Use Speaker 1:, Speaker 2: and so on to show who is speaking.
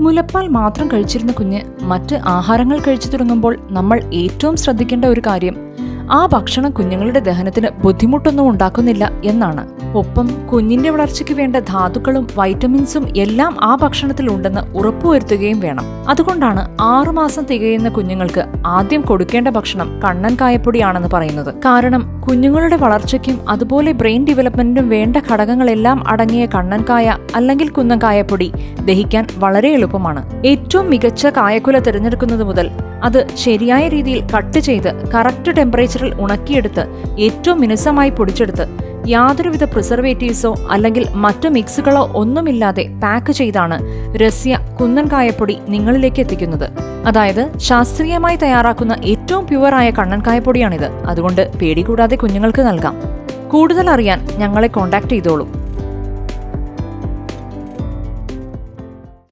Speaker 1: മുലപ്പാൽ മാത്രം കഴിച്ചിരുന്ന കുഞ്ഞ് മറ്റ് ആഹാരങ്ങൾ കഴിച്ചു തുടങ്ങുമ്പോൾ നമ്മൾ ഏറ്റവും ശ്രദ്ധിക്കേണ്ട ഒരു കാര്യം ആ ഭക്ഷണം കുഞ്ഞുങ്ങളുടെ ദഹനത്തിന് ബുദ്ധിമുട്ടൊന്നും ഉണ്ടാക്കുന്നില്ല എന്നാണ്. ഒപ്പം കുഞ്ഞിന്റെ വളർച്ചയ്ക്ക് വേണ്ട ധാതുക്കളും വൈറ്റമിൻസും എല്ലാം ആ ഭക്ഷണത്തിൽ ഉണ്ടെന്ന് ഉറപ്പുവരുത്തുകയും വേണം. അതുകൊണ്ടാണ് ആറുമാസം തികയുന്ന കുഞ്ഞുങ്ങൾക്ക് ആദ്യം കൊടുക്കേണ്ട ഭക്ഷണം കണ്ണൻ കായപ്പൊടിയാണെന്ന് പറയുന്നത്. കാരണം കുഞ്ഞുങ്ങളുടെ വളർച്ചയ്ക്കും അതുപോലെ ബ്രെയിൻ ഡെവലപ്മെന്റിനും വേണ്ട ഘടകങ്ങളെല്ലാം അടങ്ങിയ കണ്ണൻകായ അല്ലെങ്കിൽ കുന്നൻകായപ്പൊടി ദഹിക്കാൻ വളരെ എളുപ്പമാണ്. ഏറ്റവും മികച്ച കായക്കുല തിരഞ്ഞെടുക്കുന്നത് മുതൽ അത് ശരിയായ രീതിയിൽ കട്ട് ചെയ്ത് കറക്റ്റ് ടെമ്പറേച്ചറിൽ ഉണക്കിയെടുത്ത് ഏറ്റവും മിനുസമായി പൊടിച്ചെടുത്ത് യാതൊരുവിധ പ്രിസർവേറ്റീവ്സോ അല്ലെങ്കിൽ മറ്റു മിക്സുകളോ ഒന്നുമില്ലാതെ പാക്ക് ചെയ്താണ് രസ്യ കുന്നൻകായപ്പൊടി നിങ്ങളിലേക്ക് എത്തിക്കുന്നത്. അതായത് ശാസ്ത്രീയമായി തയ്യാറാക്കുന്ന ഏറ്റവും പ്യുവറായ കണ്ണൻ കായപ്പൊടിയാണിത്. അതുകൊണ്ട് പേടി കൂടാതെ കുഞ്ഞുങ്ങൾക്ക് നൽകാം. കൂടുതൽ അറിയാൻ ഞങ്ങളെ കോൺടാക്ട് ചെയ്തോളൂ.